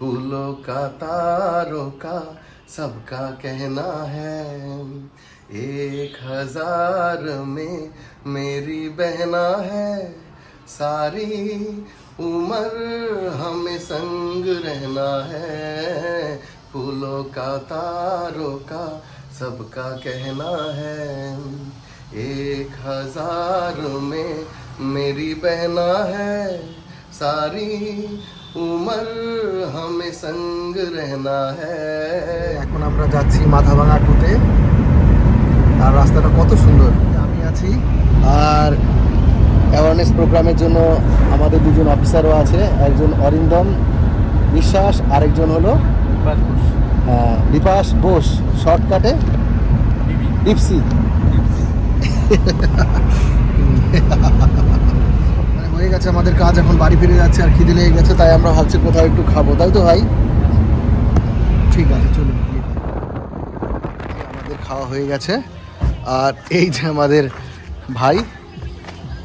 फूलों का, तारों का सबका कहना है। एक हज़ार में मेरी बहना है। सारी उम्र हमें संग रहना है। फूलों का, तारों का सबका कहना है। एक हज़ार में मेरी बहना है। सारी उम्र हमें संग रहना है এখন আমরা যাচ্ছি মাথাভাঙা টুতে আর রাস্তাটা কত সুন্দর আমি আছি আর অ্যাওয়ারনেস প্রোগ্রামের জন্য আমাদের দুজন অফিসারও আছে একজন অরিন্দম বিশ্বাস আরেকজন হলো আহ, বিপাস বোস শর্টকাটে ডিপসি মানে হয়ে গেছে আমাদের কাজ এখন বাড়ি ফিরে যাচ্ছে আর খিদে লেগে গেছে তাই আমরা ভাবছি কোথাও একটু খাব। তাই তো ভাই? ঠিক আছে চলুন আমাদের খাওয়া হয়ে গেছে। আর এই যে আমাদের ভাই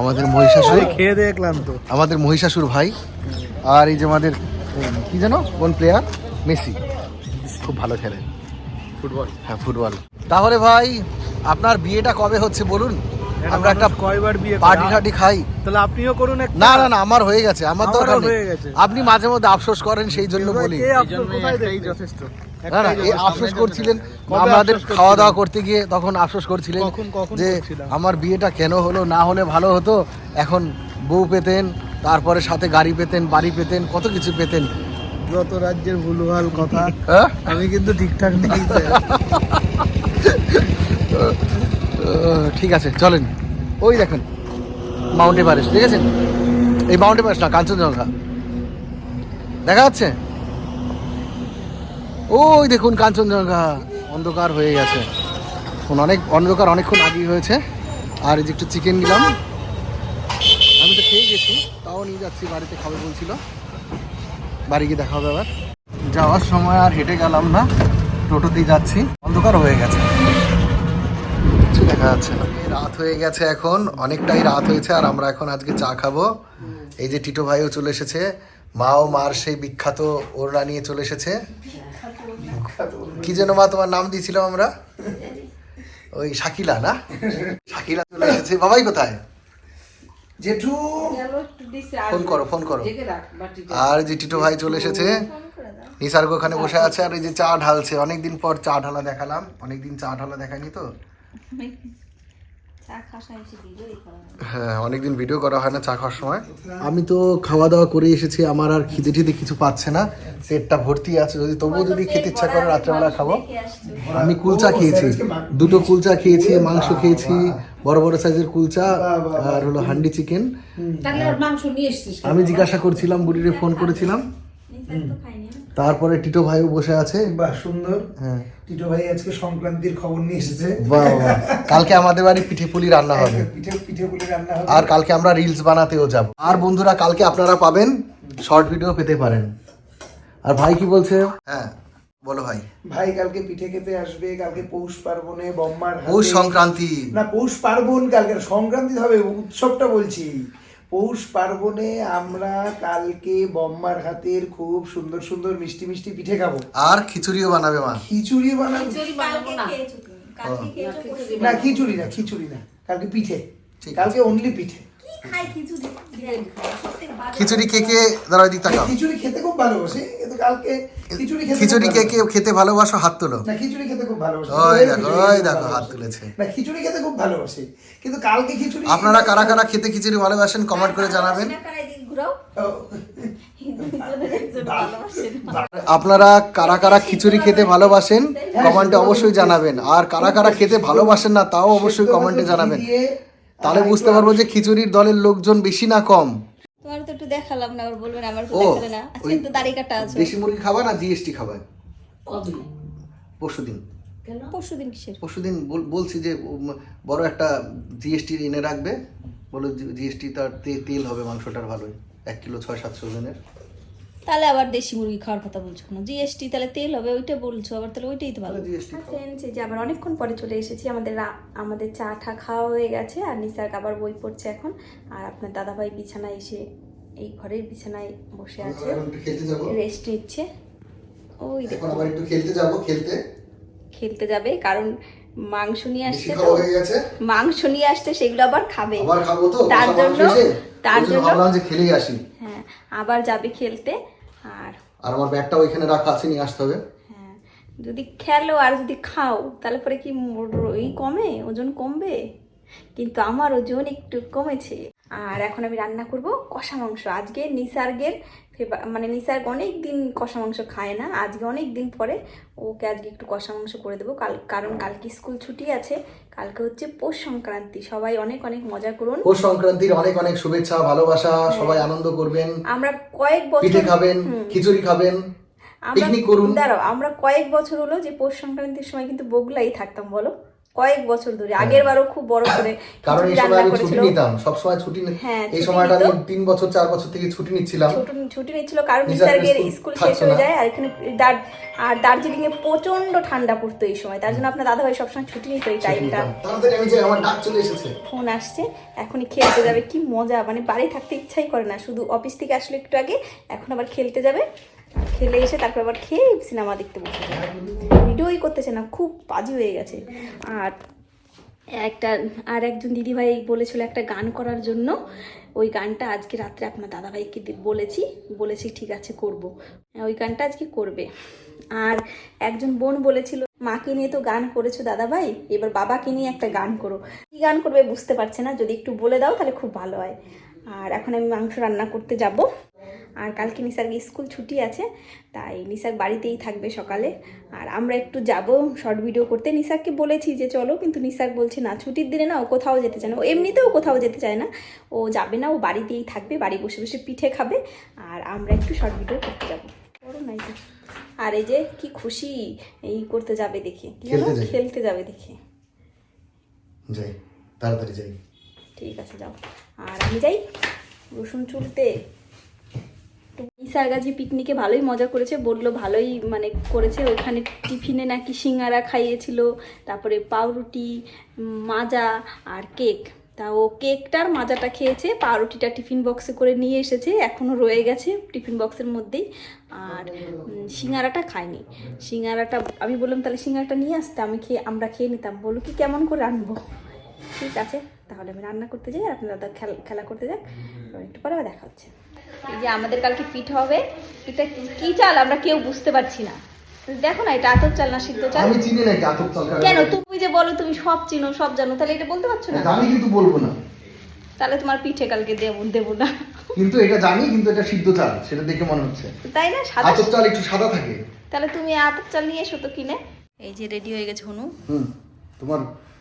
আমাদের মহিষাসুর। খেয়ে দেখলাম তো আমাদের মহিষাসুর ভাই। আর এই যে আমাদের কি জানো কোন প্লেয়ার মেসি। খুব ভালো খেলে। ফুটবল। হ্যাঁ ফুটবল। তাহলে ভাই আপনার বিয়েটা কবে হচ্ছে বলুন? আমরা একটা কয়বার বিয়ে? পার্টি টাটি খাই। তাহলে আপনিও করুন না না না আমার হয়ে গেছে আমার দরকার নেই। হয়ে গেছে। আপনি মাঝে মধ্যে আফসোস করেন সেই জন্য বলি। যথেষ্ট। না না এই আফসোস করছিলেন আমাদের খাওয়া দাওয়া করতে গিয়ে তখন আফসোস করছিলেন যে আমার বিয়েটা কেন হলো না হলে ভালো হতো? এখন বউ পেতেন তারপরে সাথে গাড়ি পেতেন বাড়ি পেতেন কত কিছু পেতেন। যত রাজ্যের ভুলভাল কথা হ্যাঁ? আমি কিন্তু ঠিকঠাক নেই ঠিক আছে, চলেন। ওই দেখেন মাউন্ট এভারেস্ট ঠিক আছে? এই মাউন্ট এভারেস্ট না, কাঞ্চনজঙ্ঘা। দেখা যাচ্ছে? ওই দেখুন কাঞ্চনজঙ্ঘা, অন্ধকার হয়ে গেছে। এখন অনেক, অন্ধকার অনেকক্ষণ আগেই হয়েছে। আর এই যে একটু চিকেন নিলাম। আমি তো খেয়ে গেছি, তাও নিয়ে যাচ্ছি, বাড়িতে খাবে বলছিল। বাড়ি গিয়ে দেখা হবে আবার। যাওয়ার সময় আর হেঁটে গেলাম না, টোটোতেই যাচ্ছি। অন্ধকার হয়ে গেছে। দেখা যাচ্ছে না। রাত হয়ে গেছে এখন অনেকটাই রাত হয়েছে আর আমরা এখন আজকে চা খাব। এই যে টিটো ভাইও চলে এসেছে মা ও মার সেই বিখ্যাত ওড়না নিয়ে চলে এসেছে। কি যেন মা তোমার নাম দিয়েছিলাম আমরা? ওই শাকিলা না? শাকিলা চলে এসেছে। বাবাই কোথায়? জেঠু। ফোন করো ফোন করো। আর যে টিটো ভাই চলে এসেছে নিসার্গ ওখানে বসে আছে আর এই যে চা ঢালছে। অনেকদিন পর চা ঢালা দেখালাম। অনেকদিন চা ঢালা দেখায়নি তো। হ্যাঁ অনেকদিন ভিডিও করা হয় না চা খাওয়ার সময়। আমি তো খাওয়া দাওয়া করে এসেছি আমার আর খিদে টিদে কিছু পাচ্ছে না। পেটটা ভর্তি আছে যদি তবুও যদি খেতে ইচ্ছা করে রাত্রেবেলা খাব। আমি কুলচা খেয়েছি দুটো কুলচা খেয়েছি মাংস খেয়েছি বড় বড় সাইজের কুলচা আর হলো হান্ডি চিকেন। তাহলে আর মাংস নিয়ে এসছিস কেন? আমি জিজ্ঞাসা করছিলাম বুড়িরে ফোন করেছিলাম। তারপরে টিটো ভাইও বসে আছে। বাহ সুন্দর। হ্যাঁ। টিটো ভাই আজকে সংক্রান্তির খবর নিয়ে এসেছে। বাহ বাহ। কালকে আমাদের বাড়ি পিঠে পুলি রান্না হবে। পিঠে পিঠে পুলি রান্না হবে। আর কালকে আমরা রিলস বানাতেও যাব। আর বন্ধুরা কালকে আপনারা পাবেন শর্ট ভিডিও পেতে পারেন। আর ভাই কি বলছে? হ্যাঁ বলো ভাই। ভাই কালকে পিঠে খেতে আসবে কালকে পৌষ পার্বণে বম্মার হাতে- পৌষ সংক্রান্তি। না পৌষ পার্বণ কালকে সংক্রান্তি হবে উৎসবটা বলছি। পৌষ পার্বণে আমরা কালকে বম্মার হাতের খুব সুন্দর সুন্দর মিষ্টি মিষ্টি পিঠে খাব। আর খিচুড়িও বানাবে মা। খিচুড়িও বানাবে? না। না খিচুড়ি না খিচুড়ি না কালকে পিঠে। ঠিক কালকে অনলি পিঠে। খিচুড়ি। কে কে দাঁড়াও দিক তাকাও। খিচুড়ি খেতে খুব ভালোবাসে কিন্তু কালকে খিচুড়ি খেতে খিচুড়ি কে কে খেতে ভালোবাসো হাত তোলো। না খিচুড়ি খেতে খুব ভালোবাসে। ওই দেখো ওই দেখো হাত তুলেছে। না খিচুড়ি খেতে খুব ভালোবাসে কিন্তু কালকে খিচুড়ি আপনারা কারা কারা খেতে খিচুড়ি ভালোবাসেন কমেন্ট করে জানাবেন। আপনারা কারা কারা খিচুড়ি খেতে ভালোবাসেন কমেন্টে অবশ্যই জানাবেন। আর কারা কারা খেতে ভালোবাসেন না তাও অবশ্যই কমেন্টে জানাবেন। তাহলে বুঝতে পারব যে খিচুড়ির দলের লোকজন বেশি না কম। তোমার তো একটু দেখালাম না আবার বলবেন আমার তো দেখালে না। আজকে তো দাড়ি কাটা আছে। দেশি মুরগি খাবা না জিএসটি খাবা? কবে? পরশু দিন কেন? পরশু দিন কিসের? পরশু দিন বলছি যে বড় একটা জিএসটি এনে রাখবে। বলো জিএসটি তার তে- তেল হবে মাংসটার ভালোই। এক কিলো ছয় সাতশো জনের তাহলে আবার দেশি মুরগি খাওয়ার কথা বলছো না জিএসটি তাহলে তেল হবে ওইটা বলছো আবার তাহলে ওইটাই তো ভালো। জিএসটি ফ্রেন্ডস এই যে আবার অনেকক্ষণ পরে চলে এসেছি আমাদের আমাদের চা ঠা খাওয়া হয়ে গেছে আর নিসার্গ আবার বই পড়ছে এখন আর আপনার দাদাভাই বিছানায় এসে এই ঘরের বিছানায় বসে আছে। রেস্ট নিচ্ছে। ওই দেখো আবার একটু খেলতে যাব খেলতে। খেলতে যাবে কারণ মাংস নিয়ে আসছে তো। খাওয়া হয়ে গেছে। মাংস নিয়ে আসছে সেগুলো আবার খাবে। আবার খাব তো? তার জন্য তার জন্য ভাবলাম যে খেলেই আসি। হ্যাঁ। আবার যাবে খেলতে আর আর আমার ব্যাগটাও এখানে রাখা আছে নিয়ে আসতে হবে। হ্যাঁ যদি খেলো আর যদি খাও তাহলে পরে কি মোর- কমে ওজন কমবে? কিন্তু আমার ওজন একটু কমেছে। আর এখন আমি রান্না করব কষা মাংস। আজকে নিসার্গের মানে নিসার্গ অনেক দিন কষা মাংস খায় না। আজকে অনেক দিন পরে ওকে আজকে একটু কষা মাংস করে দেবো। কাল কারণ কালকে স্কুল ছুটি আছে কালকে হচ্ছে পৌষ সংক্রান্তি। সবাই অনেক অনেক মজা করুন। পৌষ সংক্রান্তির অনেক অনেক শুভেচ্ছা ভালোবাসা সবাই আনন্দ করবেন। আমরা কয়েক পিঠে বছর খাবেন খিচুড়ি খাবেন পিকনিক করুন। দাঁড়াও আমরা কয়েক বছর হলো যে পৌষ সংক্রান্তির সময় কিন্তু বগলাই থাকতাম বলো। কয়েক বছর ধরে আগের বারও খুব বড় করে হ্যাঁ। কারণ এই সময় আমি ছুটি। নিতাম সবসময় ছুটি হ্যাঁ, এই সময়টা আমি নিত। তিন বছর চার বছর থেকে ছুটি নিচ্ছিলাম। ছুটি নিচ্ছিল কারণ নিসার্গের স্কুল শেষ হয়ে যায় আর এখানে আর দার্জিলিং এ প্রচণ্ড ঠান্ডা পড়তো এই সময়। তার জন্য আপনার দাদা দাদাভাই সবসময় ছুটি নিত এই টাইমটা। তাড়াতাড়ি আমি যে আমার ডাক চলে এসেছে। ফোন আসছে এখনই খেলতে যাবে কি মজা। মানে বাড়ি থাকতে ইচ্ছাই করে না শুধু অফিস থেকে আসলে একটু আগে এখন আবার খেলতে যাবে। খেলে এসে তারপর আবার খেয়ে সিনেমা দেখতে বসে যাবে ভিডিওই করতেছে না, খুব বাজি হয়ে গেছে। আর একটা, আর একজন দিদিভাই বলেছিল একটা গান করার জন্য। ওই গানটা আজকে রাত্রে আপনার দাদাভাইকে বলেছি বলেছি ঠিক আছে, করব। ওই গানটা আজকে করবে। আর একজন বোন বলেছিল, মাকে নিয়ে তো গান করেছ দাদাভাই, এবার বাবাকে নিয়ে একটা গান করো। কি গান করবে বুঝতে পারছে না, যদি একটু বলে দাও তাহলে খুব ভালো হয়। আর এখন আমি মাংস রান্না করতে যাব। আর কালকে নিসার্গ স্কুল ছুটি আছে তাই নিসার্গ বাড়িতেই থাকবে সকালে। আর আমরা একটু যাব শর্ট ভিডিও করতে। নিসার্গকে বলেছি যে চলো কিন্তু নিসার্গ বলছে না ছুটির দিনে না ও কোথাও যেতে চায় না। ও এমনিতেও কোথাও যেতে চায় না। ও যাবে না ও বাড়িতেই থাকবে বাড়ি বসে বসে পিঠে খাবে। আর আমরা একটু শর্ট ভিডিও করতে যাব। বড় নাই আর এই যে কি খুশি এই করতে যাবে দেখে। খেলতে খেলতে যাবে দেখে। যাই তাড়াতাড়ি যাই। ঠিক আছে যাও। আর আমি যাই রসুন চুলতে। ইসারগাজি পিকনিকে ভালোই মজা করেছে বলল ভালোই মানে করেছে। ওখানে টিফিনে নাকি সিঙ্গারা খাইয়েছিল তারপরে পাউরুটি মাজা আর কেক। তা ও কেকটার মাজাটা খেয়েছে পাউরুটিটা টিফিন বক্সে করে নিয়ে এসেছে এখনও রয়ে গেছে টিফিন বক্সের মধ্যেই। আর সিঙ্গারাটা খায়নি। সিঙ্গারাটা আমি বললাম তাহলে সিঙ্গারাটা নিয়ে আসতে আমি খেয়ে আমরা খেয়ে নিতাম। বলো কি কেমন করে আনব? ঠিক আছে তাহলে আমি রান্না করতে যাই আর আপনার দাদা খেলা খেলা করতে যাক। একটু পরে আবার দেখা হচ্ছে। এই যে আমাদের কালকে পিঠা হবে এটা কি- চাল আমরা কেউ বুঝতে পারছি না। দেখো না এটা আতর চাল না সিদ্ধ চাল? আমি চিনি নাকি আতপ চাল কেন? তুমি যে বলো তুমি সব চিনো সব জানো তাহলে এটা বলতে পারছ না? জানি কিন্তু বলব না। তাহলে তোমার পিঠে কালকে দেবো দেবো না। কিন্তু এটা জানি কিন্তু এটা সিদ্ধ চাল সেটা দেখে মনে হচ্ছে। তাই না? সাদা আতপ চাল একটু সাদা থাকে। তাহলে তুমি আতর চাল নিয়ে এসো তো কিনে। এই যে রেডি হয়ে গেছে হনু। হুম তোমার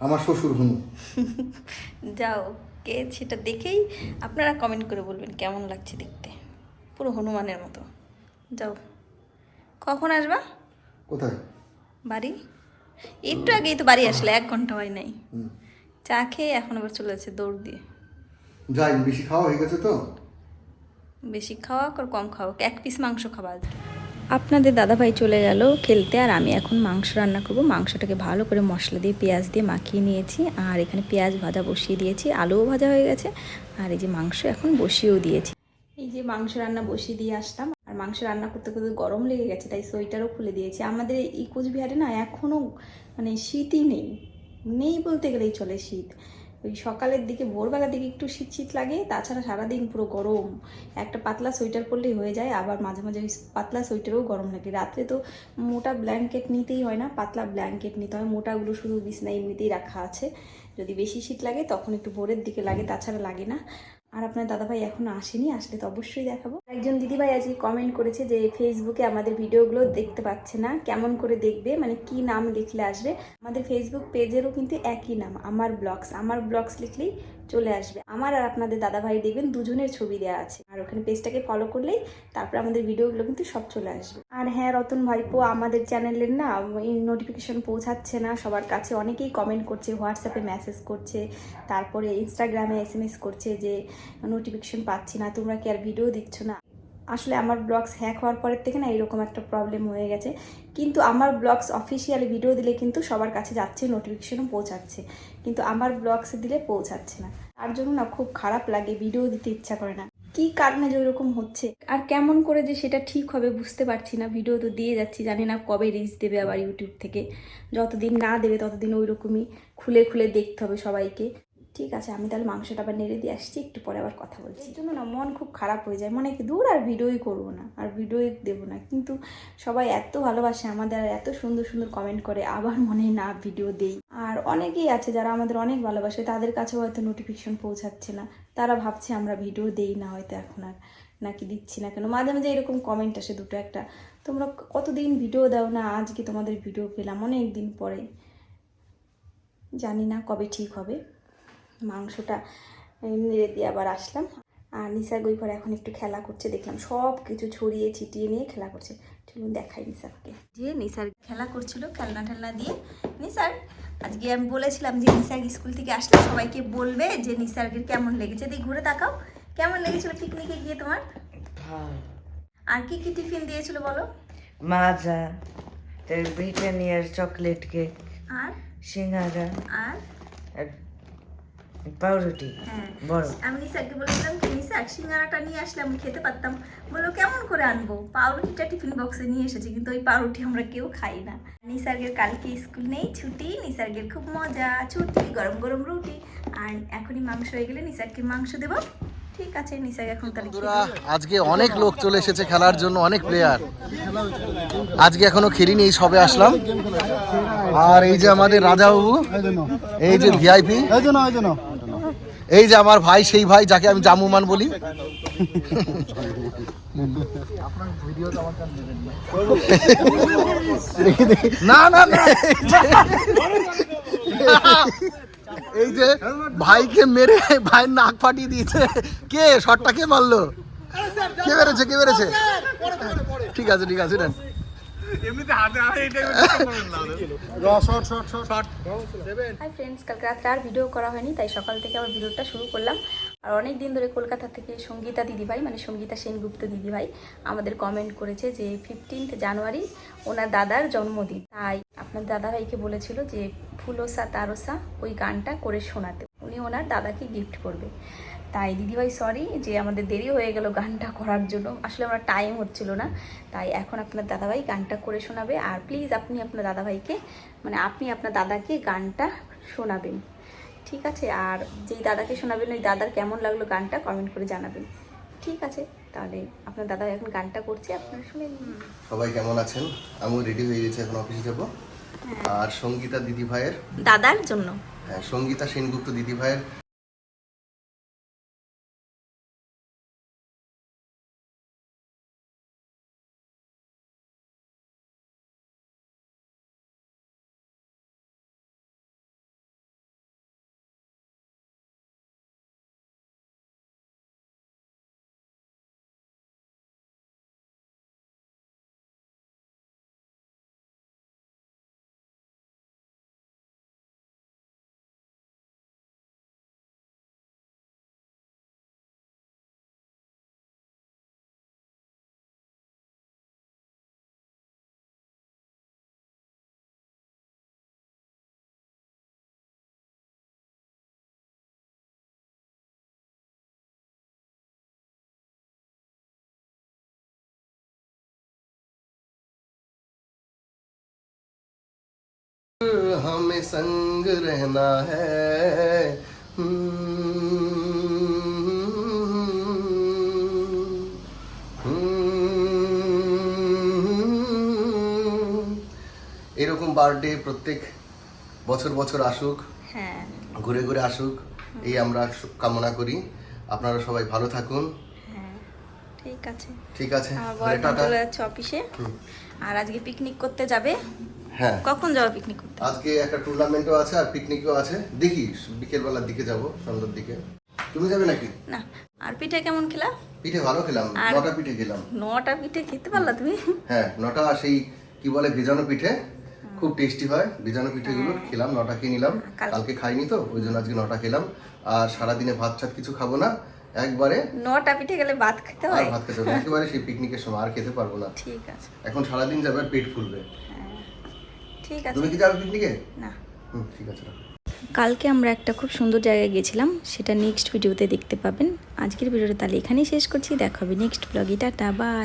আমার শ্বশুর হুনু। যাও। কে সেটা দেখেই আপনারা কমেন্ট করে বলবেন কেমন লাগছে দেখতে। পুরো হনুমানের মতো। যাও। কখন আসবা? কোথায়? বাড়ি? একটু আগেই তো বাড়ি আসলে এক ঘণ্টা হয় নাই। চা খেয়ে এখন আবার চলে যাচ্ছে দৌড় দিয়ে। যাই বেশি খাওয়া হয়ে গেছে তো? বেশি খাওয়া আর কম খাওয়া এক পিস মাংস খাওয়া আজকে। আপনাদের দাদাভাই চলে গেল খেলতে, আর আমি এখন মাংস রান্না করব। মাংসটাকে ভালো করে মশলা দিয়ে পেঁয়াজ দিয়ে মাখিয়ে নিয়েছি, আর এখানে পেঁয়াজ ভাজা বসিয়ে দিয়েছি, আলুও ভাজা হয়ে গেছে, আর এই যে মাংস এখন বসিয়েও দিয়েছি। এই যে মাংস রান্না বসিয়ে দিয়ে আসলাম, আর মাংস রান্না করতে করতে গরম লেগে গেছে, তাই সোয়েটারও খুলে দিয়েছি। আমাদের এই কোচবিহারে না এখনও মানে শীতই নেই নেই বলতে গেলেই চলে শীত। ওই সকালের দিকে, ভোরবেলার দিকে একটু শীত শীত লাগে, তাছাড়া সারাদিন পুরো গরম। একটা পাতলা সোয়েটার পরলেই হয়ে যায়, আবার মাঝে মাঝে ওই পাতলা সোয়েটারেও গরম লাগে। রাত্রে তো মোটা ব্ল্যাঙ্কেট নিতেই হয় না, পাতলা ব্ল্যাঙ্কেট নিতে হয়। মোটাগুলো শুধু বিছনায় এমনিতেই রাখা আছে। যদি বেশি শীত লাগে, তখন একটু ভোরের দিকে লাগে, তাছাড়া লাগে না। আর আপনার দাদাভাই এখনও আসেনি, আসলে তো অবশ্যই দেখাবো। একজন দিদিভাই আজকে কমেন্ট করেছে যে ফেসবুকে আমাদের ভিডিওগুলো দেখতে পাচ্ছে না, কেমন করে দেখবে মানে কি নাম লিখলে আসবে। আমাদের ফেসবুক পেজেরও কিন্তু একই নাম, আমার ব্লগস আমার ব্লগস লিখলেই চলে আসবে। আমার আর আপনাদের দাদাভাই দেখবেন, দুজনের ছবি দেওয়া আছে। আর ওখানে পেজটাকে ফলো করলেই তারপর আমাদের ভিডিওগুলো কিন্তু সব চলে আসবে। আর হ্যাঁ রতন ভাইপো আমাদের চ্যানেলের না নোটিফিকেশন পৌঁছাচ্ছে না, সবার কাছে অনেকেই কমেন্ট করছে হোয়াটসঅ্যাপে মেসেজ করছে, তারপরে ইনস্টাগ্রামে এস করছে যে নোটিফিকেশন পাচ্ছি না, তোমরা কি আর ভিডিও দিচ্ছ না? আসলে আমার ব্লগস হ্যাক হওয়ার পরের থেকে না এরকম একটা প্রবলেম হয়ে গেছে। কিন্তু আমার ব্লগস অফিসিয়ালি ভিডিও দিলে কিন্তু সবার কাছে যাচ্ছে নোটিফিকেশনও পৌঁছাচ্ছে। কিন্তু আমার ব্লগসে দিলে পৌঁছাচ্ছে না। তার জন্য না খুব খারাপ লাগে ভিডিও দিতে ইচ্ছা করে না। কি কারণে যে ওইরকম হচ্ছে? আর কেমন করে যে সেটা ঠিক হবে বুঝতে পারছি না। ভিডিও তো দিয়ে যাচ্ছি, জানি না কবে রিচ দেবে আবার ইউটিউব থেকে। যতদিন না দেবে ততদিন ওই রকমই খুলে খুলে দেখতে হবে সবাইকে। ঠিক আছে, আমি তাহলে মাংসটা আবার নেড়ে দিয়ে আসছি, একটু পরে আবার কথা বলছি। এই জন্য না মন খুব খারাপ হয়ে যায়। মনে কি, দূর আর ভিডিওই করব না, আর ভিডিওই দেবো না। কিন্তু সবাই এত ভালোবাসে আমাদের আর এত সুন্দর সুন্দর কমেন্ট করে, আবার মনে না ভিডিও দেই। আর অনেকেই আছে যারা আমাদের অনেক ভালোবাসে, তাদের কাছেও হয়তো নোটিফিকেশন পৌঁছাচ্ছে না। তারা ভাবছে আমরা ভিডিও দেই না হয়তো এখন আর, নাকি দিচ্ছি না কেন? মাঝে মাঝে এরকম কমেন্ট আসে দুটো একটা, তোমরা কতদিন ভিডিও দাও না? আজকে তোমাদের ভিডিও পেলাম? অনেক দিন পরে। জানি না কবে ঠিক হবে। মাংসটা নেড়ে দিয়ে আবার আসলাম। আর নিসা গই ঘরে এখন একটু খেলা করছে দেখলাম সব কিছু ছড়িয়ে ছিটিয়ে নিয়ে খেলা করছে। চলুন দেখাই নিসারকে যে নিসার খেলা করছিল খেলনা ঠেলনা দিয়ে নিসার আজকে আমি বলেছিলাম যে নিসার স্কুল থেকে আসলে সবাইকে বলবে যে নিসারকে কেমন লেগেছে। দিয়ে ঘুরে তাকাও কেমন লেগেছিল পিকনিকে গিয়ে তোমার? আর কি কি টিফিন দিয়েছিল বলো? মাজা ব্রিটানিয়ার চকলেট কেক আর? সিঙ্গারা আর পাউরুটি বড়। আমি নিসারকে বলেছিলাম কি নিসার সিঙ্গারাটা নিয়ে আসলে আমি খেতে পারতাম। বলল কেমন করে আনব? পাউরুটিটা টিফিন বক্সে নিয়ে এসেছি কিন্তু ওই পাউরুটি আমরা কেউ খাই না। নিসার্গের কালকে স্কুল নেই ছুটি। নিসার্গের খুব মজা ছুটি গরম গরম রুটি। আর এখনই মাংস হয়ে গেলে নিসারকে মাংস দেবো। ঠিক আছে নিসার্গ এখন তাহলে আজকে অনেক লোক চলে এসেছে খেলার জন্য অনেক প্লেয়ার আজকে এখনও খেলিনি এই সবে আসলাম। আর এই যে আমাদের রাজাবাবু এই যে ভিআইপি এই যে আমার ভাই, সেই ভাই যাকে আমি জামুমান বলি। না না না। এই যে ভাইকে মেরে ভাইয়ের নাক ফাটিয়ে দিয়েছে। কে? শটটা কে মারলো? কে বেড়েছে কে বেড়েছে ঠিক আছে ঠিক আছে নেন হাই ফ্রেন্ডস কালকে রাত্রে আর ভিডিও করা হয়নি তাই সকাল থেকে আবার ভিডিওটা শুরু করলাম। আর অনেক দিন ধরে কলকাতা থেকে সঙ্গীতা দিদিভাই মানে সঙ্গীতা সেনগুপ্ত দিদিভাই আমাদের কমেন্ট করেছে যে ফিফটিন্থ জানুয়ারি ওনার দাদার জন্মদিন। তাই আপনার দাদাভাইকে বলেছিল যে ফুলোসা তারসা ওই গানটা করে শোনাতে। উনি ওনার দাদাকে গিফট করবে। তাই দিদিভাই সরি যে আমাদের দেরি হয়ে গেল গানটা করার জন্য। আসলে আমার টাইম হচ্ছিল না তাই এখন আপনার দাদাভাই গানটা করে শোনাবে। আর প্লিজ আপনি আপনার দাদাভাইকে মানে আপনি আপনার দাদাকে গানটা শোনাবেন। ঠিক আছে? আর যেই দাদাকে শোনাবেন ওই দাদার কেমন লাগল গানটা কমেন্ট করে জানাবেন। ঠিক আছে? তাহলে আপনার দাদা এখন গানটা করছে আপনারা শুনে সবাই কেমন আছেন? আমিও রেডি হয়ে গেছি এখন অফিসে যাব। আর সঙ্গীতা দিদি ভাইয়ের দাদার জন্য। হ্যাঁ সঙ্গীতা সেনগুপ্ত দিদি ভাইয়ের हमें संग रहना है এরকম বার্থডে প্রত্যেক বছর বছর আসুক হ্যাঁ ঘুরে ঘুরে আসুক এই আমরা সু- কামনা করি আপনারা সবাই ভালো থাকুন হ্যাঁ ঠিক আছে ঠিক আছে আমার তাহলে বর টাটা চলে যাচ্ছে অফিসে আর আজকে পিকনিক করতে যাবে হ্যাঁ। কখন যাবে পিকনিক করতে? আজকে একটা টুর্নামেন্টও আছে আর পিকনিকও আছে। দেখি বিকেল বেলার দিকে যাব সন্ধ্যার দিকে। তুমি যাবে নাকি? না। আর পিঠে কেমন খেলা? পিঠে ভালো খেলাম নটা পিঠে খেলাম। নটা পিঠে খেতে পারলা তুমি? হ্যাঁ নটা সেই কি বলে ভেজানো পিঠে খুব টেস্টি হয়। ভেজানো পিঠেগুলো খেলাম নটা খেয়ে নিলাম। কালকে। খাইনি তো ওই জন্য আজকে নটা খেলাম। আর সারাদিনে ভাত ছাত কিছু খাব না। একবারে নটা পিঠে গেলে ভাত খেতে হয়? ভাত খেতে হবে একেবারে সেই পিকনিকের সময় আর খেতে পারব না। ঠিক আছে। এখন সারাদিন যাবে পেট ফুলবে। হ্যাঁ। ঠিক আছে। তুমি কি যাবে পিকনিকে না। হুম ঠিক আছে রাখো। কালকে আমরা একটা খুব সুন্দর জায়গায় গেছিলাম সেটা নেক্সট ভিডিওতে দেখতে পাবেন। আজকের ভিডিওটা তাহলে এখানেই শেষ করছি দেখা হবে নেক্সট ব্লগে টাটা বাই